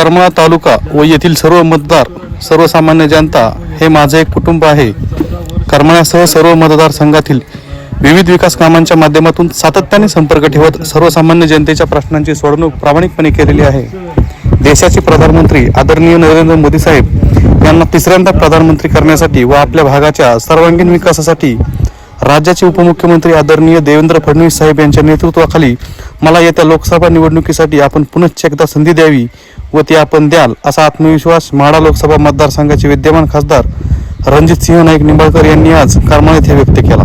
करमाळा तालुका व येथील सर्व मतदार सर्वसामान्य जनता हे माझे एक कुटुंब आहे. करमाळ्यासह सर्व मतदारसंघातील विविध विकास कामांच्या माध्यमातून सातत्याने संपर्क ठेवत सर्वसामान्य जनतेच्या प्रश्नांची सोडवणूक प्रामाणिकपणे केलेली आहे. देशाचे प्रधानमंत्री आदरणीय नरेंद्र मोदी साहेब यांना तिसऱ्यांदा प्रधानमंत्री करण्यासाठी व आपल्या भागाच्या सर्वांगीण विकासासाठी राज्याचे उपमुख्यमंत्री आदरणीय देवेंद्र फडणवीस साहेब यांच्या नेतृत्वाखाली मला येत्या लोकसभा निवडणुकीसाठी आपण पुनश्च एकदा संधी द्यावी व ती आपण द्याल असा आत्मविश्वास माढा लोकसभा मतदारसंघाचे विद्यमान खासदार रणजित सिंह नाईक निंबाळकर यांनी आज करमाळ येथे व्यक्त केला.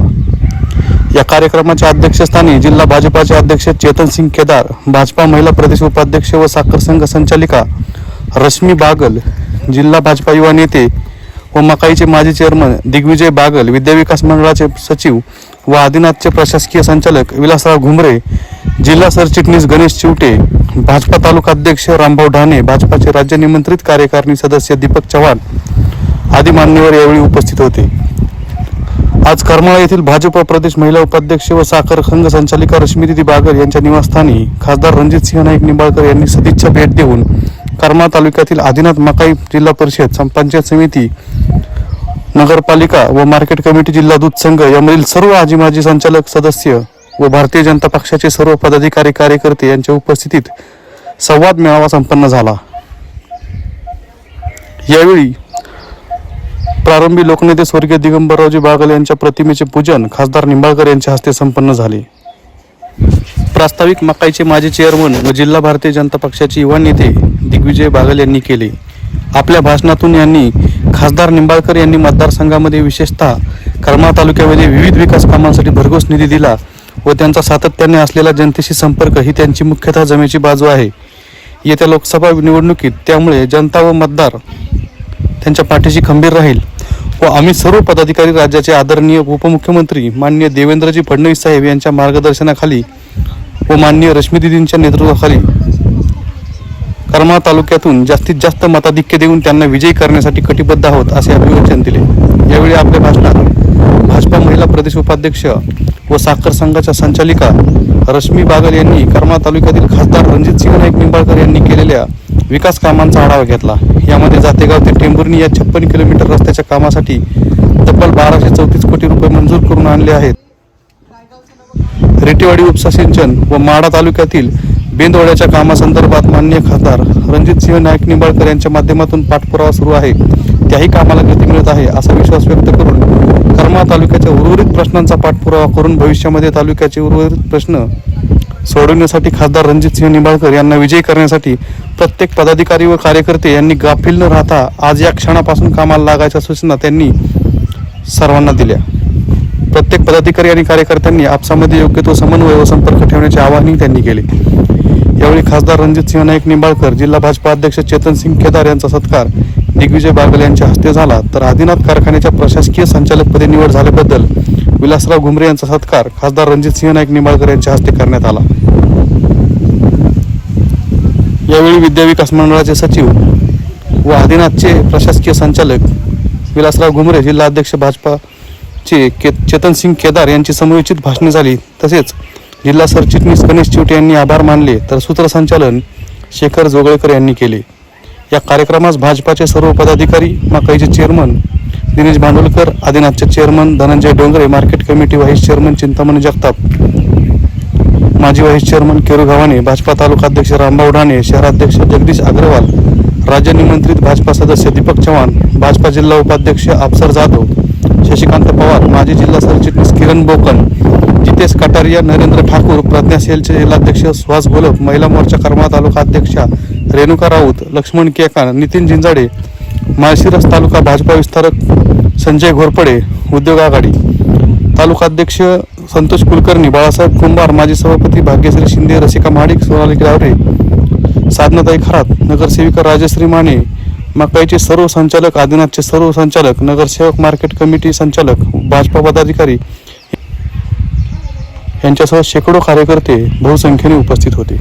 या कार्यक्रमाच्या अध्यक्षस्थानी जिल्हा भाजपाचे अध्यक्ष चेतन सिंग केदार भाजपा महिला प्रदेश उपाध्यक्ष व साखर संघ संचालिका रश्मी बागल जिल्हा भाजपा युवा नेते व मकाईचे माजी चेअरमन दिग्विजय बागल विद्याविकास मंडळाचे सचिव व आदिनाथचे प्रशासकीय संचालक विलासराव घुमरे जिल्हा सरचिटणीस गणेश चिवटे भाजपा तालुका अध्यक्ष रामभाऊ ढाणे भाजपाचे राज्य निमंत्रित कार्यकारिणी सदस्य दीपक चव्हाण आदी मान्यवर यावेळी उपस्थित होते. आज करमाळा येथील भाजप प्रदेश महिला उपाध्यक्ष व साखर संघ संचालिका रश्मीदिदी बागर यांच्या निवासस्थानी खासदार रणजित सिंह नाईक निंबाळकर यांनी सदिच्छा भेट देऊन करमाळा तालुक्यातील आदिनाथ मकाई जिल्हा परिषद पंचायत समिती नगरपालिका व मार्केट कमिटी जिल्हा दूध संघ यामधील सर्व आजी माजी संचालक सदस्य व भारतीय जनता पक्षाचे सर्व पदाधिकारी कार्यकर्ते यांच्या उपस्थितीत संवाद मेळावा संपन्न झाला. यावेळी प्रारंभी लोकनेते स्वर्गीय दिगंबररावजी बागल यांच्या प्रतिमेचे पूजन खासदार निंबाळकर यांच्या हस्ते संपन्न झाले. प्रास्ताविक मकाईचे माजी चेअरमन व जिल्हा भारतीय जनता पक्षाचे युवा नेते दिग्विजय बागल यांनी केले. आपल्या भाषणातून यांनी खासदार निंबाळकर यांनी मतदारसंघामध्ये विशेषतः करमाळा तालुक्यामध्ये विविध विकास कामांसाठी भरघोस निधी दिला व त्यांचा सातत्याने असलेला जनतेशी संपर्क ही त्यांची मुख्यतः जमेची बाजू आहे. येत्या लोकसभा निवडणुकीत त्यामुळे जनता व मतदार त्यांच्या पाठीशी खंबीर राहील व आम्ही सर्व पदाधिकारी राज्याचे आदरणीय उपमुख्यमंत्री माननीय देवेंद्रजी फडणवीस साहेब यांच्या मार्गदर्शनाखाली व माननीय रश्मीदिदींच्या नेतृत्वाखाली करमाळा तालुक्यातून जास्तीत जास्त मताधिक्य देऊन त्यांना विजयी करण्यासाठी कटिबद्ध आहोत असे अभिवचन दिले. यावेळी आपल्या भाषणात भाजपा महिला प्रदेश उपाध्यक्ष व साखर संघाच्या संचालिका रश्मी बागल यांनी करमाळा तालुक्यातील खासदार रणजित सिंह नाईक निंबाळकर यांनी केलेल्या विकास कामांचा आढावा घेतला. यामध्ये जातेगाव ते टेंभुर्णी या छप्पन किलोमीटर रस्त्याच्या कामासाठी तब्बल बाराशे चौतीस कोटी रुपये मंजूर करून आणले आहेत. रेटेवाडी उपसा सिंचन व माडा तालुक्यातील बेंदवड्याच्या कामासंदर्भात मान्य खासदार रणजित सिंह नाईक निंबाळकर यांच्या माध्यमातून पाठपुरावा सुरू आहे. त्याही कामाला गती मिळत आहे असा विश्वास व्यक्त करून करमाळा तालुक्याच्या उर्वरित प्रश्नांचा पाठपुरावा करून भविष्यामध्ये तालुक्याचे उर्वरित प्रश्न सोडवण्यासाठी खासदार रणजित सिंह निंबाळकर यांना विजयी करण्यासाठी प्रत्येक पदाधिकारी व कार्यकर्ते यांनी गाफील न राहता आज या क्षणापासून कामाला लागायच्या सूचना त्यांनी सर्वांना दिल्या. प्रत्येक पदाधिकारी आणि कार्यकर्त्यांनी आपसामध्ये योग्य तो समन्वय व संपर्क ठेवण्याचे आवाहनही त्यांनी केले. यावेळी खासदार रणजित सिंह नाईक निंबाळकर जिल्हा भाजपा अध्यक्ष चेतन सिंग केदार यांचा सत्कार. दिग्विजय बागल यांच्या हस्ते झाला. तर आदिनाथ कारखान्याच्या प्रशासकीय संचालकपदी निवड झाल्याबद्दल विलासराव घुमरे यांचा सत्कार खासदार रणजित सिंह नाईक निंबाळकर यांच्या हस्ते करण्यात आला. यावेळी विद्याविकास मंडळाचे सचिव व आदिनाथचे प्रशासकीय संचालक विलासराव घुमरे जिल्हा अध्यक्ष भाजपाचे के चेतन सिंग केदार यांची समयोचित भाषणे झाली. तसेच जिल्हा सरचिटणीस गणेश चिवटे यांनी आभार मानले तर सूत्रसंचालन शेखर जोगळेकर यांनी केले. या कार्यक्रमास भाजपाचे सर्व पदाधिकारी मकाईचे chairman Dinesh Bhandulkar आदिनाथचे chairman Dhananjay Dongare market committee vice chairman Chintamani Jagtap माजी व्हाईस चेअरमन केरू गव्हाणे भाजपा तालुका अध्यक्ष रामभाऊ ढाणे शहराध्यक्ष जगदीश अग्रवाल राज्य निमंत्रित भाजपा सदस्य दीपक चव्हाण भाजपा जिल्हा उपाध्यक्ष अफसर जाधव शशिकांत पवार माजी जिल्हा सरचिटणीस किरण बोकन जितेश कटारिया नरेंद्र ठाकूर प्रज्ञा सेलचे जिल्हाध्यक्ष सुहास घोलप महिला मोर्चा करमाळा तालुका अध्यक्षा रेणुका राऊत लक्ष्मण केकान नितीन जिंजाडे माळशिरस तालुका भाजपा विस्तारक संजय घोरपडे उद्योग आघाडी. तालुकाध्यक्ष संतोष कुलकर्णी बाळासाहेब कुंभार माजी सभापती भाग्यश्री शिंदे रसिका महाडिक सोनाली गावरे साधनाताई खरात नगरसेविका राजश्री माने मकाईचे सर्व संचालक आदिनाथचे सर्व संचालक नगरसेवक मार्केट कमिटी संचालक भाजपा पदाधिकारी यांच्यासह शेकडो कार्यकर्ते बहुसंख्येने उपस्थित होते.